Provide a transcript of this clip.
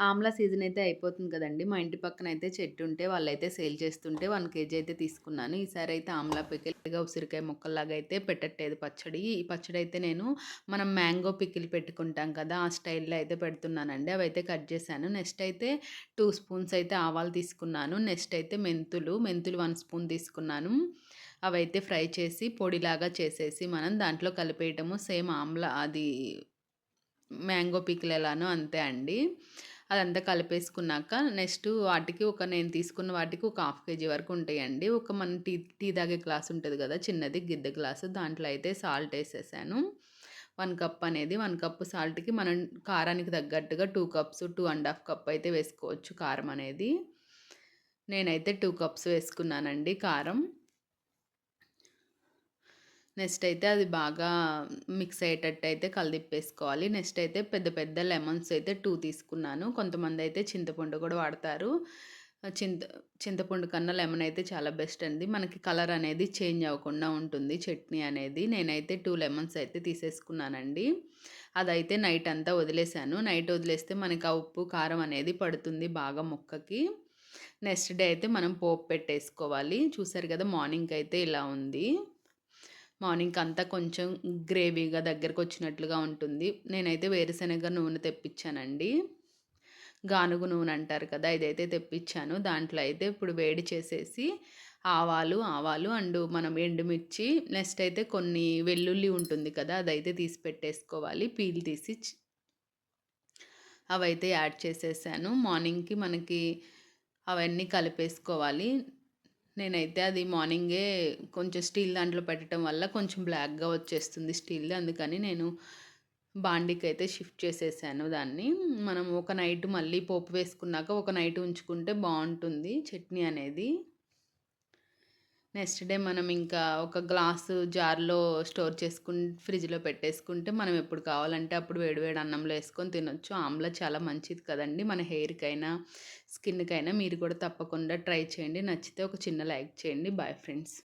Amla season అయితే అయిపోతుంది కదండి మా ఇంటి పక్కన అయితే చెట్టు ఉంటే వాళ్ళైతే సేల్ చేస్తుంటే వన్ కేజీ అయితే తీసుకున్నాను. ఈసారి అయితే ఆమ్లా పికిల్గా ఉసిరికాయ ముక్కల్లాగా అయితే పెట్టట్లేదు పచ్చడి. ఈ పచ్చడి అయితే నేను మనం మ్యాంగో పికిల్ పెట్టుకుంటాం కదా! ఆ స్టైల్‌లో అయితే పెడుతున్నానండి. అయితే కట్ చేశాను. నెక్స్ట్ అయితే టూ స్పూన్స్ అయితే ఆవాలు తీసుకున్నాను. నెక్స్ట్ అయితే మెంతులు, మెంతులు వన్ స్పూన్ తీసుకున్నాను. అవైతే ఫ్రై చేసి పొడిలాగా చేసేసి మనం దాంట్లో కలిపేయటము సేమ్ ఆమ్లా అది మ్యాంగో పికిల్ ఎలానో అంతే అండి. అదంతా కలిపేసుకున్నాక నెక్స్ట్ వాటికి ఒక నేను తీసుకున్న వాటికి ఒక హాఫ్ కేజీ వరకు ఉంటాయండి. ఒక మన టీ టీ తాగే గ్లాస్ ఉంటుంది కదా! చిన్నది గిద్దె గ్లాసు దాంట్లో అయితే సాల్ట్ వేసేసాను. వన్ కప్ అనేది వన్ కప్ సాల్ట్‌కి మనం కారానికి తగ్గట్టుగా two cups, two and half cup అయితే వేసుకోవచ్చు కారం అనేది. నేనైతే టూ కప్స్ వేసుకున్నానండి కారం. నెక్స్ట్ అయితే అది బాగా మిక్స్ అయ్యేటట్టు అయితే కలిదిప్పేసుకోవాలి. నెక్స్ట్ అయితే పెద్ద పెద్ద లెమన్స్ అయితే టూ తీసుకున్నాను. కొంతమంది అయితే చింతపండు కూడా వాడతారు. చింత చింతపండు కన్నా లెమన్ అయితే చాలా బెస్ట్ అండి. మనకి కలర్ అనేది చేంజ్ అవ్వకుండా ఉంటుంది చట్నీ అనేది. నేనైతే టూ లెమన్స్ అయితే తీసేసుకున్నానండి. అదైతే నైట్ అంతా వదిలేసాను. నైట్ వదిలేస్తే మనకి ఆ ఉప్పు, కారం అనేది పడుతుంది బాగా ముక్కకి. నెక్స్ట్ డే అయితే మనం పోపు పెట్టేసుకోవాలి. చూసారు కదా! మార్నింగ్‌కి అయితే ఇలా ఉంది. మార్నింగ్ అంతా కొంచెం గ్రేవీగా దగ్గరకు వచ్చినట్లుగా ఉంటుంది. నేనైతే వేరుశనగ నూనె తెప్పించానండి. గానుగు నూనె అంటారు కదా ఇదైతే తెప్పించాను. దాంట్లో అయితే ఇప్పుడు వేడి చేసేసి ఆవాలు ఆవాలు అండ్ మనం ఎండుమిర్చి నెక్స్ట్ అయితే కొన్ని వెల్లుల్లి ఉంటుంది కదా అదైతే తీసి పెట్టేసుకోవాలి. పీల్ తీసి అవైతే యాడ్ చేసేసాను. మార్నింగ్కి మనకి అవన్నీ కలిపేసుకోవాలి. నేనైతే అది మార్నింగే కొంచెం స్టీల్ దాంట్లో పెట్టడం వల్ల కొంచెం బ్లాక్‌గా వచ్చేస్తుంది స్టీల్ అందుకని నేను బాండీకైతే షిఫ్ట్ చేసేసాను దాన్ని. మనం ఒక నైట్ మళ్ళీ పోపు వేసుకున్నాక ఒక నైట్ ఉంచుకుంటే బాగుంటుంది చట్నీ అనేది. నెక్స్ట్ డే మనం ఇంకా ఒక గ్లాసు జార్‌లో స్టోర్ చేసుకుని ఫ్రిడ్జ్‌లో పెట్టేసుకుంటే మనం ఎప్పుడు కావాలంటే అప్పుడు వేడి వేడి అన్నంలో వేసుకొని తినొచ్చు. ఆమ్లా చాలా మంచిది కదండీ! మన హెయిర్‌కైనా, స్కిన్‌కైనా మీరు కూడా తప్పకుండా ట్రై చేయండి. నచ్చితే ఒక చిన్న లైక్ చేయండి. Bye friends.